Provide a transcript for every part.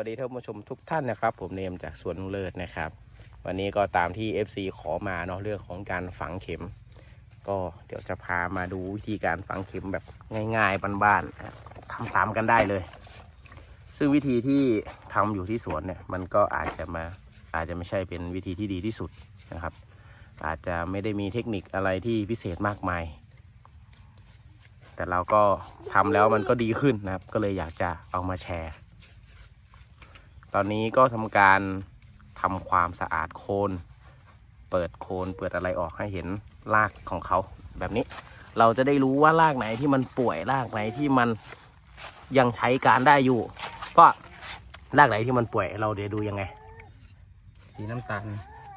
สวัสดีท่านผู้ชมทุกท่านนะครับ ผมเนมจากสวนลุงเลิศนะครับ วันนี้ก็ตามที่ FC ขอมาเนาะเรื่องของการฝังเข็ม ก็เดี๋ยวจะพามาดูวิธีการฝังเข็มแบบง่ายๆบ้านๆทำตามกันได้เลย ซึ่งวิธีที่ทำอยู่ที่สวนเนี่ยมันก็อาจจะมาอาจจะไม่ใช่เป็นวิธีที่ดีที่สุดนะครับ อาจจะไม่ได้มีเทคนิคอะไรที่พิเศษมากมาย แต่เราก็ทำแล้วมันก็ดีขึ้นนะครับ ก็เลยอยากจะเอามาแชร์ ตอนนี้ก็ทำการทำความสะอาดโคน เปิดโคนเปิดอะไรออกให้เห็นรากของเขาแบบนี้ เราจะได้รู้ว่ารากไหนที่มันป่วยรากไหนที่มันยังใช้การได้อยู่ เพราะรากไหนที่มันป่วยเราเดี๋ยวดูยังไง สีน้ำตาล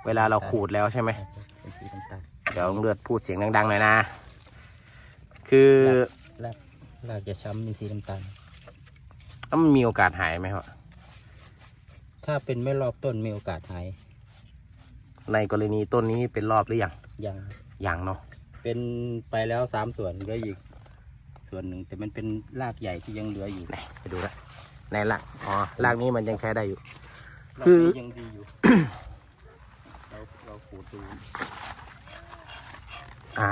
เวลาเราขูดแล้วใช่ไหมเป็นสีน้ำตาลเดี๋ยวเลือดพูดเสียงดังๆหน่อยนะ คือรากรากจะช้ำมีสีน้ำตาลถ้ามันมีโอกาสหายไหมครับ ถ้าเป็นไม่รอบต้นมีโอกาสหายในกรณีต้นนี้เป็นรอบหรือยังยังยังเนาะเป็นไปแล้วสามส่วนเหลืออีกส่วนหนึ่งแต่มันเป็นรากใหญ่ที่ยังเหลืออยู่ไหนไปดูละในรากอ๋อรากนี้มันยังใช้ได้อยู่รากคือนี้ยังดีอยู่ เราเราขูดดูอ่า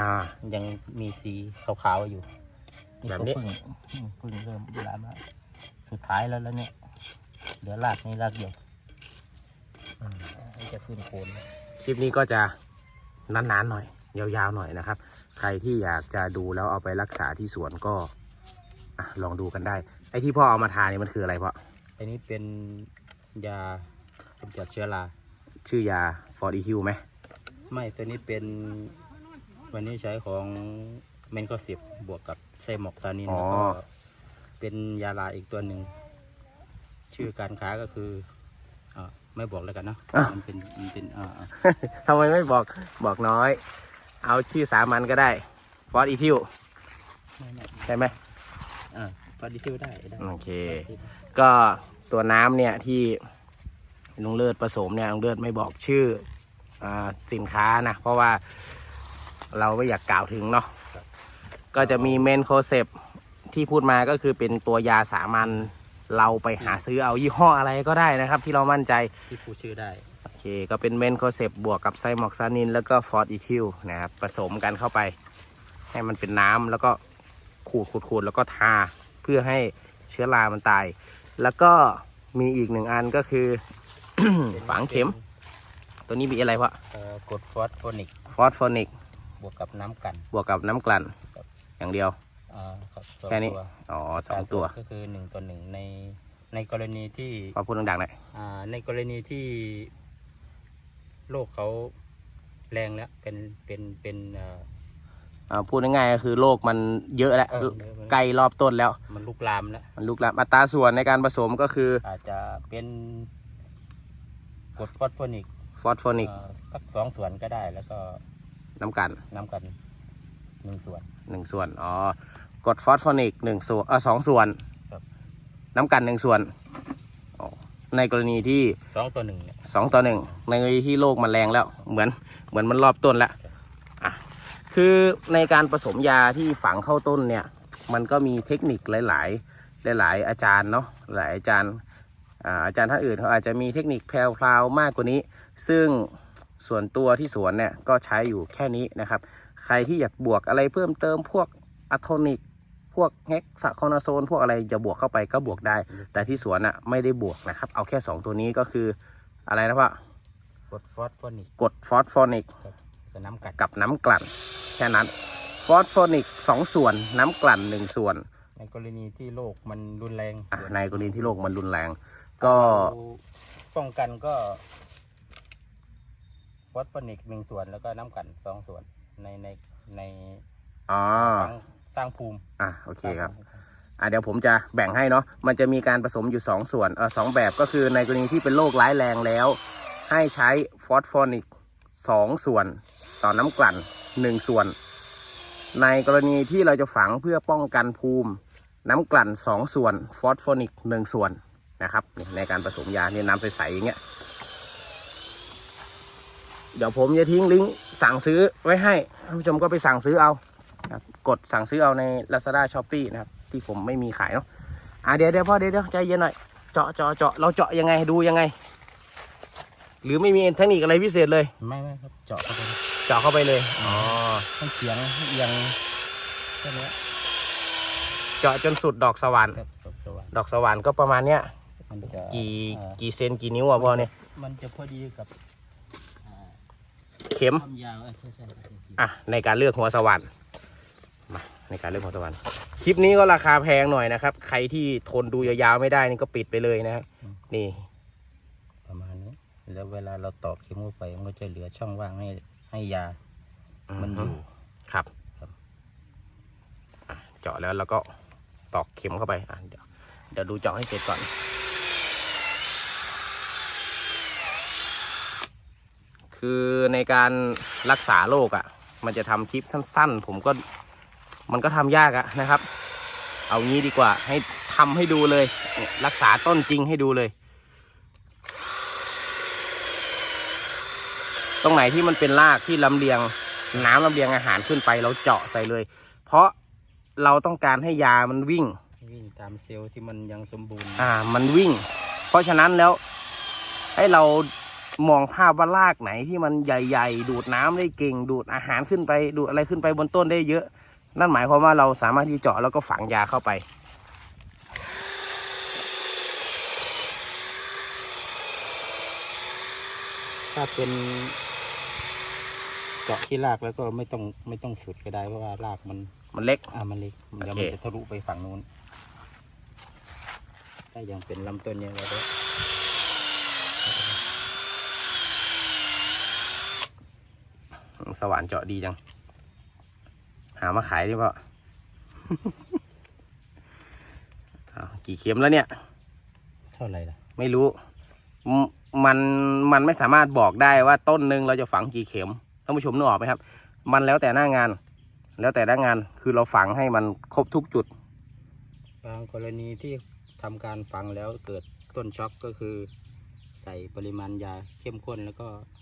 ยังมีสีขาวๆอยู่แบบนี้เขาเพิ่งอืมเพิ่งเริ่มลามแล้วสุดท้ายแล้วแล้วเนี่ย เหลือรากนี้รากเดียวอืมให้จะขึ้นโคนแล้วคลิปนี้ก็จะนานๆหน่อย ยาวๆหน่อยนะครับ ใครที่อยากจะดูแล้วเอาไปรักษาที่สวนก็อะลองดูกันได้ ไอ้ที่พ่อเอามาทานี่มันคืออะไรพ่ออันนี้เป็นยาเป็นจัดเชื้อราชื่อยาฟอร์ดีฮิวไหมไม่ตัวนี้เป็นวันนี้ใช้ของเมนก็สิบบวกกับไซมอกตานินแล้วก็เป็นยาลาอีกตัวหนึ่ง ชื่อการค้าก็คืออ่าไม่บอกแล้วกันเนาะมันเป็นมันเป็นอ่าอ่าทำไมไม่บอกบอกน้อย เอาชื่อสามัญก็ได้ฟอร์ดีฮิวไม่ไม่ใช่ไหม อ่าฟาดิทิวได้ได้โอเค ก็ตัวน้ำเนี่ยที่ลุงเลิศผสมเนี่ยลุงเลิศไม่บอกชื่ออาสินค้านะ เพราะว่าเราไม่อยากกล่าวถึงเนาะก็จะมีเมนโคเซปที่พูดมาก็คือเป็นตัวยาสามัญ เราไปหาซื้อเอายี่ห้ออะไรก็ได้นะครับ ที่เรามั่นใจที่ผู้ชื่อได้ โอเค ก็เป็นเมนโคเซปบวกกับไซมอกซานิน แล้วก็ฟอร์ดอีทิลนะครับผสมกันเข้าไป ให้มันเป็นน้ำแล้วก็ขูดขูดขูดแล้วก็ทาเพื่อให้เชื้อรามันตาย แล้วก็มีอีกหนึ่งอันก็คือ ฝังเข็ม ตัวนี้มีอะไรวะเอ่อกรดฟอสโฟนิกฟอสฟอนิกบวกกับน้ำกัน บวกกับน้ำกลั่นอย่างเดียว อ่าครับสองแค่นี้ ตัวอ๋อสองตัว ก็คือหนึ่งต่อหนึ่งในในกรณีที่พอพูดดังๆหน่อยอ่าในกรณีที่โรคเขาแรงแล้วเป็นเป็นเป็นเอ่อ อ่าพูดง่ายๆก็คือโรคมันเยอะแล้วเออเยอะใกล้รอบต้นแล้ว มันลุกลามแล้ว มันลุกลามอัตราส่วนในการผสมก็คืออาจจะเป็นกรดฟอสโฟนิกฟอสฟอนิกเอ่อสักสองส่วนก็ได้ แล้วก็น้ำกลั่นน้ำกันหนึ่งส่วน หนึ่งส่วน อ๋อ กรดฟอสฟอนิกหนึ่งส่วนเออสองส่วน ครับ น้ำกันหนึ่งส่วนอ๋อในกรณีที่สองต่อหนึ่งเนี่ย สองต่อหนึ่งในกรณีที่โรคมันแรงแล้ว เหมือนเหมือนมันรอบต้นแล้วอะคือในการผสมยาที่ฝังเข้าต้นเนี่ย มันก็มีเทคนิคหลาย ๆ หลาย ๆ อาจารย์เนาะหลายอาจารย์อ่าอาจารย์ท่านอื่นเขาอาจจะมีเทคนิคแพรวๆมากกว่านี้ ซึ่งส่วนตัวที่สวนเนี่ยก็ใช้อยู่แค่นี้นะครับ ใครที่อยากบวกอะไรเพิ่มเติมพวกอะโทนิก พวกเฮกซาคอนาโซน พวกอะไรจะบวกเข้าไปก็บวกได้ แต่ที่สวนอะไม่ได้บวกนะครับ เอาแค่ 2 ตัวนี้ก็คืออะไรนะพ่อกรดฟอสโฟนิกกรดฟอสฟอนิกกับน้ำกันกับน้ำกลั่นแค่นั้นฟอสฟอนิกสองส่วนน้ำกลั่นหนึ่งส่วน ในกรณีที่โรคมันรุนแรงอะในกรณีที่โรคมันรุนแรง ก็เราป้องกันก็ฟอสโฟนิกหนึ่งส่วนแล้วก็น้ำกันสองส่วนในในในอ๋อ สร้างสร้างภูมิอะโอเคครับ อะเดี๋ยวผมจะแบ่งให้เนาะ มันจะมีการผสมอยู่ 2 ส่วนเออสองแบบก็คือในกรณีที่เป็นโรคร้ายแรงแล้ว ให้ใช้ฟอสฟอนิกสองส่วน ต่อน้ำกลั่นหนึ่งส่วน ในกรณีที่เราจะฝังเพื่อป้องกันภูมิ น้ำกลั่นสองส่วน ฟอสฟอนิกหนึ่งส่วนนะครับนี่ในการผสมยาเนี่ยน้ำใสๆอย่างเงี้ยเดี๋ยวผมจะทิ้งลิงก์สั่งซื้อไว้ให้ท่านผู้ชมก็ไปสั่งซื้อเอานะครับ กดสั่งซื้อเอาใน Lazada s h o p e e นะครับ ที่ผมไม่มีขายเนาะอะเดี๋ยวเดี๋ยวพ่อเดี๋ยวเดี๋ยวใจเย็นหน่อย เจาะเจาะเจาะเราเจาะยังไงดูยังไง หรือไม่มีเทคนิคอะไรพิเศษเลย ไม่ไม่ครับเจาะเข้าไปเจาะเข้าไปเลยอ๋อต้องเฉียงเอียงแค่นี้เจาะจนสุดดอกสว่านครับตบสว่างดอกสว่านก็ประมาณเนี้ยมันจะกี่อ่ากี่เซนกี่นิ้วอะพ่อเนี่ยมันจะพอดีกับอ่าเข็มความยาวเออใช่ใช่ครับอะในการเลือกหัวสว่านมา ในการเลือกหัวสว่านคลิปนี้ก็ราคาแพงหน่อยนะครับ ใครที่ทนดูยาวๆไม่ได้นี่ก็ปิดไปเลยนะครับนี่ ประมาณนี้ แล้วเวลาเราตอกเข็มเข้าไปมันก็จะเหลือช่องว่างให้ให้ยา มันอยู่ ครับครับ อะเจาะแล้วเราก็ตอกเข็มเข้าไปอะเดี๋ยวเดี๋ยวดูเจาะให้เสร็จก่อน คือในการรักษาโรคอะ่ะ มันจะทำคลิปสั้น ๆ ผมก็ มันก็ทำยากอะนะครับ เอางี้ดีกว่าให้ทำให้ดูเลยเนี่ยรักษาต้นจริงให้ดูเลย ตรงไหนที่มันเป็นรากที่ลำเลียง น้ำลำเลียงอาหารขึ้นไปเราเจาะใส่เลย เพราะเราต้องการให้ยามันวิ่ง วิ่งตามเซลล์ที่มันยังสมบูรณ์ อ่า มันวิ่ง เพราะฉะนั้นแล้ว ให้เรามองภาพว่ารากไหนที่มันใหญ่ ๆ ดูดน้ำได้เก่ง ดูดอาหารขึ้นไป ดูดอะไรขึ้นไปบนต้นได้เยอะ นั่นหมายความว่าเราสามารถที่เจาะแล้วก็ฝังยาเข้าไป ถ้าเป็นเจาะที่รากแล้วก็ไม่ต้องไม่ต้องสุดก็ได้เพราะว่ารากมันมันเล็ก อ่ามันเล็กมันจะโอเค มันจะทะลุไปฝั่งนู้นถ้ายังเป็นลำต้นเนี่ยเราก็สว่านเจาะดีจัง หามาขายดีเปล่าอ้าวกี่เข็มแล้วเนี่ย เท่าไหร่ล่ะ ไม่รู้มมันมันไม่สามารถบอกได้ว่าต้นหนึ่งเราจะฝังกี่เข็มท่านผู้ชมนึกออกไหมครับ มันแล้วแต่หน้างาน แล้วแต่หน้างานคือเราฝังให้มันครบทุกจุด บางกรณีที่ทำการฝังแล้วเกิดต้นช็อกก็คือ ใส่ปริมาณยาเข้มข้นแล้วก็อ่า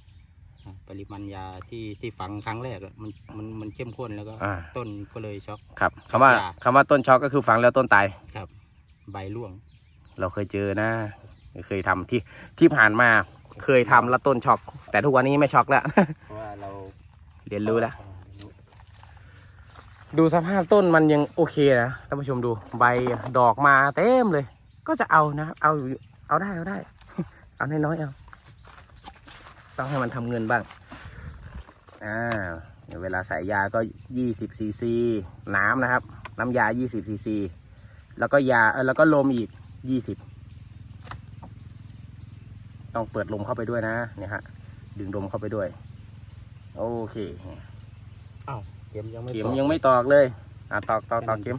ปริมาณยาที่ที่ฝังครั้งแรกอะมันมันมันเข้มข้นแล้วก็ อ่า ต้นก็เลยช็อกครับคำว่าจ้ะคำว่าต้นช็อกก็คือฝังแล้วต้นตาย ครับ ใบร่วง เราเคยเจอนะ เคยทำที่ที่ผ่านมาเคยทำแล้วต้นช็อก แต่ทุกวันนี้ไม่ช็อกแล้ว เพราะว่าเราเรียนรู้แล้วอ่าเรียนรู้ดูสภาพต้นมันยังโอเคนะท่านผู้ชมดูใบดอกมาเต็มเลย ก็จะเอานะเอาอยู่เอาได้เอาได้ เอาน้อยๆเอา ต้องให้มันทำเงินบ้าง อ่าเดี๋ยวเวลาใส่ยาก็ยี่สิบซีซีน้ำนะครับ น้ำยายี่สิบซีซีแล้วก็ยาเออแล้วก็ลมอีกยี่สิบต้องเปิดลมเข้าไปด้วยนะ เนี่ยฮะ ดึงลมเข้าไปด้วย โอเคอ้าวเข็มยังไม่เข็มตอกยังไม่ตอกเลย อะตอกตอกตอกเข็ม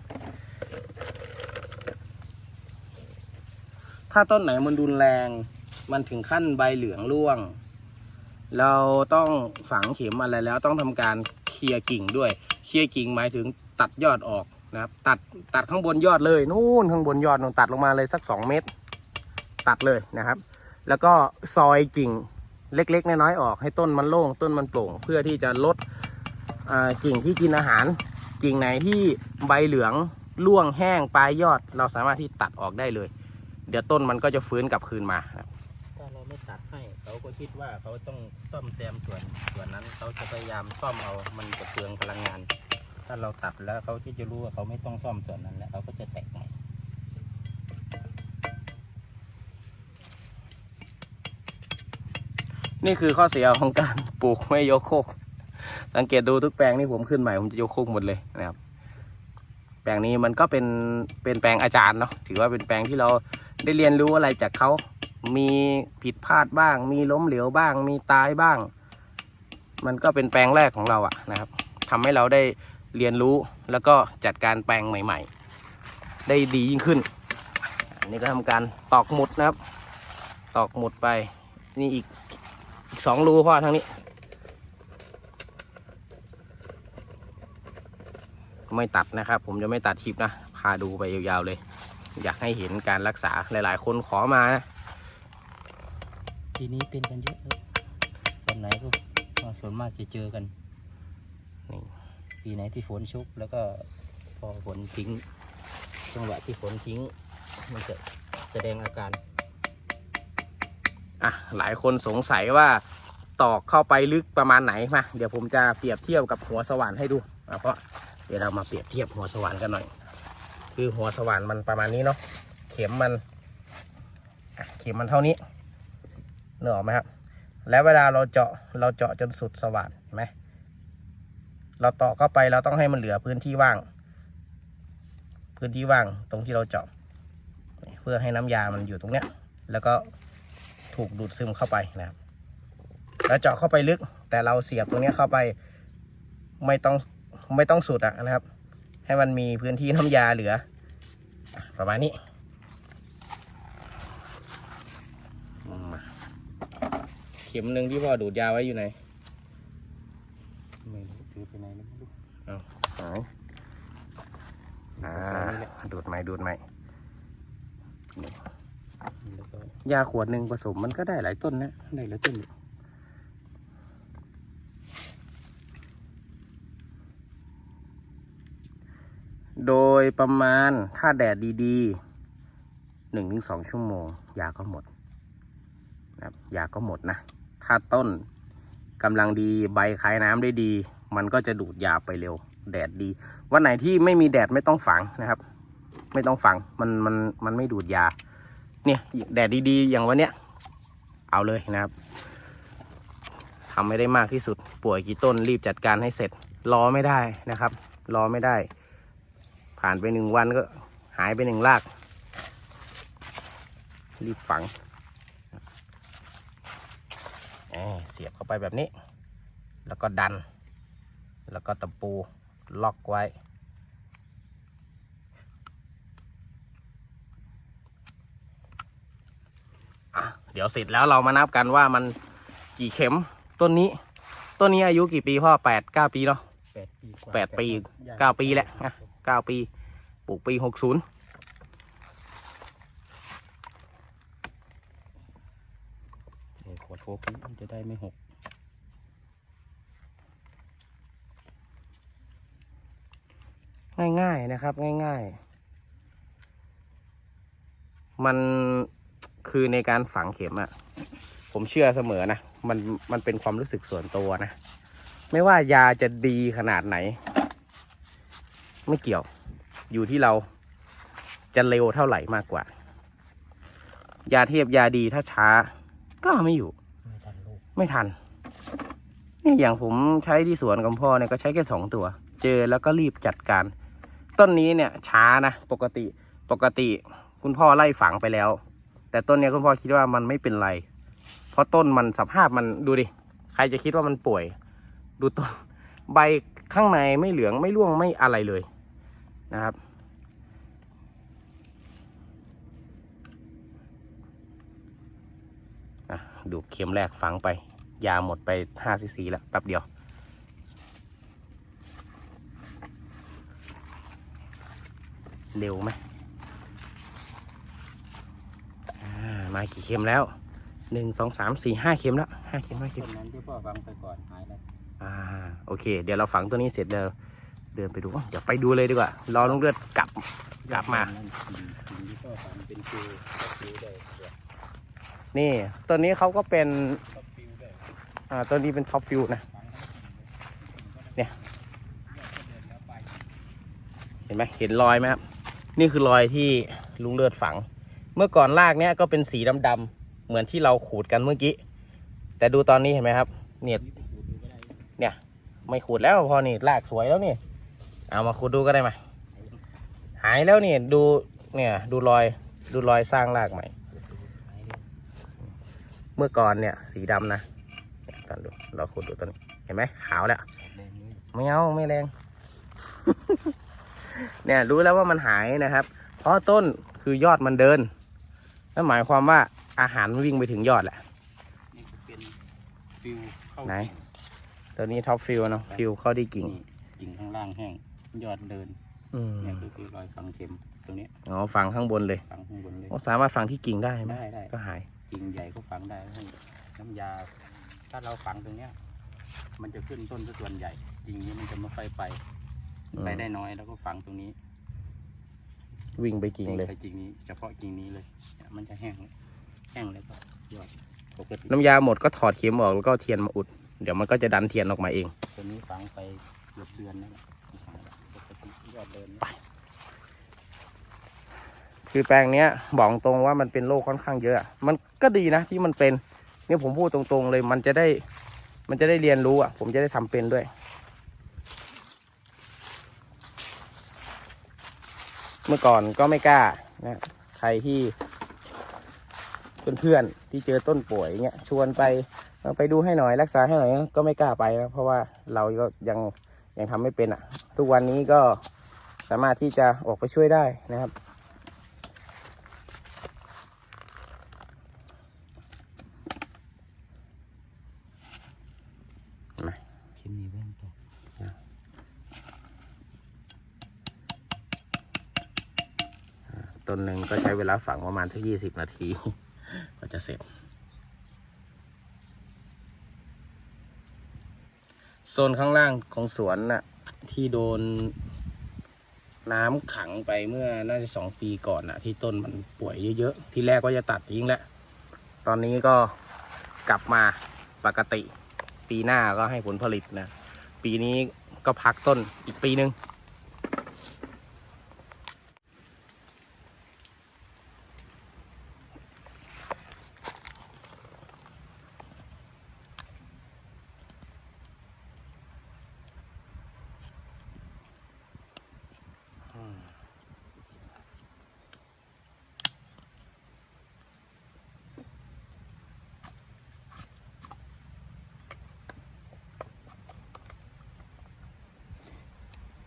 ถ้าต้นไหนมันรุนแรง มันถึงขั้นใบเหลืองร่วง เราต้องฝังเข็มอะไรแล้วต้องทำการเคลียร์กิ่งด้วย เคลียร์กิ่งหมายถึงตัดยอดออกนะครับตัดตัดข้างบนยอดเลยนู่นข้างบนยอดนู่นตัดลงมาเลยสักสองเมตร ตัดเลยนะครับ แล้วก็ซอยกิ่งเล็กๆน้อยๆออกให้ต้นมันโล่งต้นมันโปร่ง เพื่อที่จะลดกิ่งที่กินอาหาร กิ่งไหนที่ใบเหลืองร่วงแห้งปลายยอด เราสามารถที่ตัดออกได้เลย เดี๋ยวต้นมันก็จะฟื้นกลับคืนมาครับ ถ้าเราไม่ตัดให้เขาก็คิดว่าเขาต้องซ่อมแซมส่วนส่วนนั้นเขาจะพยายามซ่อมเอามันจะเปลืองพลังงาน ถ้าเราตัดแล้วเขาที่จะรู้ว่าเขาไม่ต้องซ่อมส่วนนั้นแล้วเขาก็จะแตกใหม่นี่คือข้อเสียของการปลูกไม่ยกโคก สังเกตดูทุกแปลงที่ผมขึ้นใหม่ผมจะยกโคกหมดเลยนะครับ แปลงนี้มันก็เป็นเป็นแปลงอาจารย์เนาะ ถือว่าเป็นแปลงที่เราได้เรียนรู้อะไรจากเขา มีผิดพลาดบ้าง มีล้มเหลวบ้าง มีตายบ้าง มันก็เป็นแปลงแรกของเราอะนะครับทำให้เราได้เรียนรู้แล้วก็จัดการแปลงใหม่ ๆ ได้ดียิ่งขึ้นอันนี้ก็ทำการตอกหมุดนะครับ ตอกหมุดไป นี่อีกอีกสองรูพ่อทางนี้ ไม่ตัดนะครับ ผมจะไม่ตัดคลิปนะ พาดูไปยาวๆเลย อยากให้เห็นการรักษาหลายๆ คนขอมานะ ทีนี้เป็นกันเยอะครับตอนไหนก็ก็ส่วนมากจะเจอกันนี่ปีไหนที่ฝนชุกแล้วก็พอฝนทิ้งจังหวะที่ฝนทิ้ง มันจะแสดงอาการอะหลายคนสงสัยว่าตอกเข้าไปลึกประมาณไหนมาเดี๋ยวผมจะเปรียบเทียบกับหัวสว่านให้ดูอะเพราะเดี๋ยวเรามาเปรียบเทียบหัวสว่านกันหน่อย คือหัวสว่านมันประมาณนี้เนาะเข็มมันอะเข็มมันเท่านี้ เนื้อออกไหมครับ แล้วเวลาเราเจาะเราเจาะจนสุดสว่านเห็นไหมเราตอกเข้าไปเราต้องให้มันเหลือพื้นที่ว่าง พื้นที่ว่างตรงที่เราเจาะเพื่อให้น้ำยามันอยู่ตรงเนี้ย แล้วก็ถูกดูดซึมเข้าไปนะครับ แล้วเจาะเข้าไปลึก แต่เราเสียบตรงเนี้ยเข้าไปไม่ต้องไม่ต้องสุดอะนะครับ ให้มันมีพื้นที่น้ำยาเหลือ ประมาณนี้อืมมา เข็มหนึ่งที่พ่อดูดยาไว้อยู่ไหนไม่รู้ถือไปไหนไม่รู้ไหนอ่านี่แหละดูดไหมดูดไหมแล้วก็ยาขวดหนึ่งผสมมันก็ได้หลายต้นนะได้หลายต้นอยู่โดยประมาณถ้าแดดดีๆหนึ่งถึงสองชั่วโมง ยาก็หมดนะครับยาก็หมดนะ ถ้าต้นกำลังดีใบคายน้ำได้ดี มันก็จะดูดยาไปเร็ว แดดดี วันไหนที่ไม่มีแดดไม่ต้องฝังนะครับ ไม่ต้องฝังมันมันมันไม่ดูดยา เนี่ยแดดดีๆ อย่างวันเนี้ยเอาเลยนะครับทำไม่ได้มากที่สุดป่วยกี่ต้นรีบจัดการให้เสร็จรอไม่ได้นะครับ รอไม่ได้ ผ่านไปหนึ่งวันก็หายไปหนึ่งราก รีบฝังเอ้ยเสียบเข้าไปแบบนี้ แล้วก็ดัน แล้วก็ตะปูล็อกไว้อะเดี๋ยวเสร็จแล้วเรามานับกันว่ามันกี่เข็มต้นนี้ ต้นนี้อายุกี่ปีพ่อแปดเก้าปีเนาะแปดปีกว่าแปดปีย่งเก้าปีแหละนะเก้าปี ปลูกปีหกศูนย์ เดี๋ยวขวดโฟกัสมันจะได้ไม่หกง่ายๆนะครับ ง่ายๆ มันคือในการฝังเข็มอะ ผมเชื่อเสมอนะ มันมันเป็นความรู้สึกส่วนตัวนะ ไม่ว่ายาจะดีขนาดไหน ไม่เกี่ยว อยู่ที่เราจะเร็วเท่าไหร่มากกว่า ยาเทียบยาดีถ้าช้าก็ไม่อยู่ ไม่ทันนเนี่ยอย่างผมใช้ที่สวนกับพ่อเนี่ยก็ใช้แค่สองตัว เจอแล้วก็รีบจัดการ ต้นนี้เนี่ยช้านะปกติปกติคุณพ่อไล่ฝังไปแล้ว แต่ต้นเนี้ยคุณพ่อคิดว่ามันไม่เป็นไร เพราะต้นมันสภาพมันดูดิใครจะคิดว่ามันป่วย ดูต้นใบข้างในไม่เหลืองไม่ร่วงไม่อะไรเลยนะครับ ดูเข็มแรกฝังไป ยาหมดไปห้าซีซีแล้วแป๊บเดียว เร็วไหมอ่ามากี่เข็มแล้วหนึ่งสองสามสี่ห้าเข็มแล้วห้าเข็มห้าเข็มต้นนั้นที่พ่อฟังไปก่อนหายแล้วอ่าโอเค เดี๋ยวเราฝังตัวนี้เสร็จเดี๋ยวเดินไปดูเดี๋ยวไปดูเลยดีกว่ารอลุงเลือดกลับกลับมานั่นกิ่งกิ่งที่พ่อฟังเป็นฟิวฟิวได้เดี๋ยวนี่ตัวนี้เขาก็เป็นก็ฟิวได้ อ่าตัวนี้เป็นท็อปฟิวนะ เนี่ย เห็นไหมเห็นรอยไหมครับ นี่คือรอยที่ลุงเลือดฝัง เมื่อก่อนรากเนี้ยก็เป็นสีดำๆเหมือนที่เราขูดกันเมื่อกี้ แต่ดูตอนนี้เห็นไหมครับ เนี่ย เนี่ย ไม่ขูดแล้วพอนี่รากสวยแล้วนี่ เอามาขูดดูก็ได้ไหมหายแล้วนี่ดู เนี่ย ดูรอย ดูรอยสร้างรากใหม่ เมื่อก่อนเนี่ย สีดำนะ เนี่ยตอนดูเราขูดดูตอนนี้เห็นไหมขาวแล้วแดงเลยไม่เอาไม่แรง เนี่ยรู้แล้วว่ามันหายนะครับ เพราะต้นคือยอดมันเดินนั่นหมายความว่าอาหารมันวิ่งไปถึงยอดแหละนี่ก็เป็นฟิวเข้าไหนกิ่งตัวนี้ท็อปฟิลเนาะฟิลเข้าที่กิ่งนี่กิ่งข้างล่างแห้งยอดเดินอืมเนี่ยคือคือรอยฝังเข็มตรงเนี้ยอ๋อฝังข้างบนเลยฝังข้างบนเลยโอ้สามารถฝังที่กิ่งได้ไหมได้ได้ก็หายกิ่งใหญ่ก็ฝังได้ให้น้ำยา ถ้าเราฝังตรงเนี้ย มันจะขึ้นต้นซะส่วนใหญ่กิ่งนี้มันจะไม่ค่อยไป อืม ไปได้น้อยแล้วก็ฝังตรงนี้วิ่งไปกิ่งเลย ไปกิ่งนี้ เฉพาะกิ่งนี้เลยเนี่ยมันจะแห้งเลยแห้งแล้วก็ยอดโผปกติน้ำยาหมดก็ถอดเข็มออกแล้วก็เอาเทียนมาอุด เดี๋ยวมันก็จะดันเทียนออกมาเอง ตัวนี้ฝังไปเกือบเดือนแล้วนะฝังแล้วปกติยอดเดินไปคือแปลงเนี้ยบอกตรงว่ามันเป็นโรคค่อนข้างเยอะอะมันก็ดีนะที่มันเป็นเนี่ผมพูดตรงๆเลยมันจะได้ มันจะได้เรียนรู้อะ ผมจะได้ทำเป็นด้วย เมื่อก่อนก็ไม่กล้านะใครที่เพื่อนๆที่เจอต้นป่วยเงี้ยชวนไปไปดูให้หน่อยรักษาให้หน่อยก็ไม่กล้าไปนะเพราะว่าเราก็ยังยังทำไม่เป็นอะ ทุกวันนี้ก็สามารถที่จะออกไปช่วยได้นะครับ ชิ้นนี้เว้นตัว ต้นหนึ่งก็ใช้เวลาฝังประมาณที่ยี่สิบนาทีก็จะเสร็จโซนข้างล่างของสวนน่ะ ที่โดนน้ำขังไปเมื่อน่าจะสองปีก่อนน่ะ ที่ต้นมันป่วยเยอะๆ ที่แรกก็จะตัดทิ้งแล้ว ตอนนี้ก็กลับมาปกติ ปีหน้าก็ให้ผลผลิตนะ ปีนี้ก็พักต้นอีกปีนึง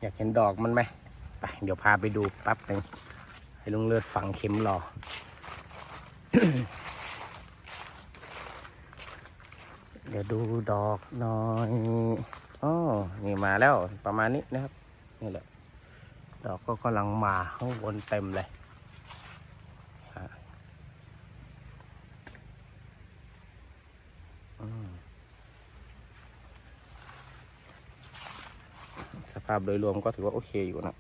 อยากเห็นดอกมันไหมไปเดี๋ยวพาไปดูแป๊บหนึ่งให้ลุงเลือดฝังเข็มรอเดี๋ยวดูดอกหน่อยอ๋อนี่มาแล้วประมาณนี้นะครับ นี่แหละ ดอกก็กำลังมาข้างบนเต็มเลยฮะอืม ส ภาพโดยรวมก็ถือว่าโอเคอยู่นะ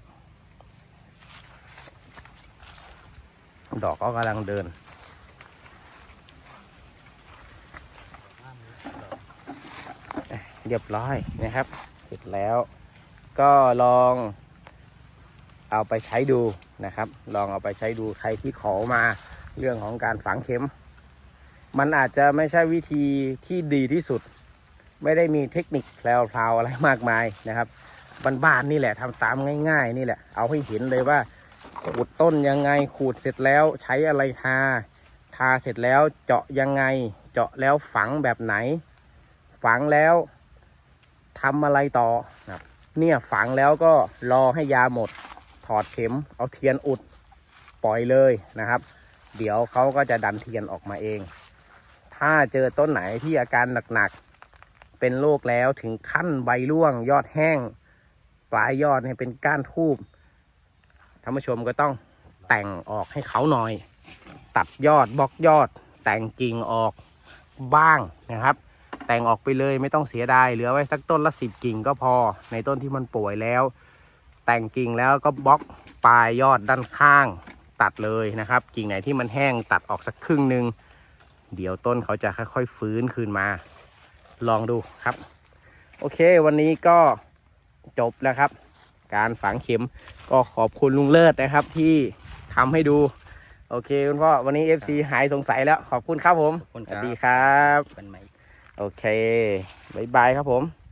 ดอกก็กำลังเดิน เรียบร้อยนะครับ เสร็จแล้วก็ลองเอาไปใช้ดูนะครับ ลองเอาไปใช้ดูใครที่ขอมาเรื่องของการฝังเข็ม มันอาจจะไม่ใช่วิธีที่ดีที่สุด ไม่ได้มีเทคนิคแพลวๆอะไรมากมายนะครับ บ้านๆนี่แหละทำตามง่าย ๆ นี่แหละ เอาให้เห็นเลยว่า ขูดต้นยังไง ขูดเสร็จแล้วใช้อะไรทา ทาเสร็จแล้วเจาะยังไง เจาะแล้วฝังแบบไหน ฝังแล้วทำอะไรต่อเนี่ยฝังแล้วก็รอให้ยาหมด ถอดเข็ม เอาเทียนอุด ปล่อยเลยนะครับ เดี๋ยวเขาก็จะดันเทียนออกมาเอง ถ้าเจอต้นไหนที่อาการหนักๆ เป็นโรคแล้วถึงขั้นใบร่วงยอดแห้ง ปลายยอดเนี่ยเป็นก้านทูบท่านผู้ชมก็ต้องแต่งออกให้เขาหน่อย ตัดยอดบล็อกยอด แต่งกิ่งออกบ้างนะครับ แต่งออกไปเลยไม่ต้องเสียดายเหลือไว้สักต้นละสิบกิ่งก็พอ ในต้นที่มันป่วยแล้ว แต่งกิ่งแล้วก็บล็อกปลายยอดด้านข้าง ตัดเลยนะครับ กิ่งไหนที่มันแห้งตัดออกสักครึ่งหนึ่งเดี๋ยวต้นเขาจะค่อยๆฟื้นคืนมา ลองดูครับ โอเค วันนี้ก็ จบแล้วครับ การฝังเข็มก็ขอบคุณลุงเลิศนะครับที่ทำให้ดู โอเคคุณพ่อวันนี้ FC หายสงสัยแล้วขอบคุณครับผมขอบคุณสครัวับสดีครับเป็นไหมโอเคบายบายครับผม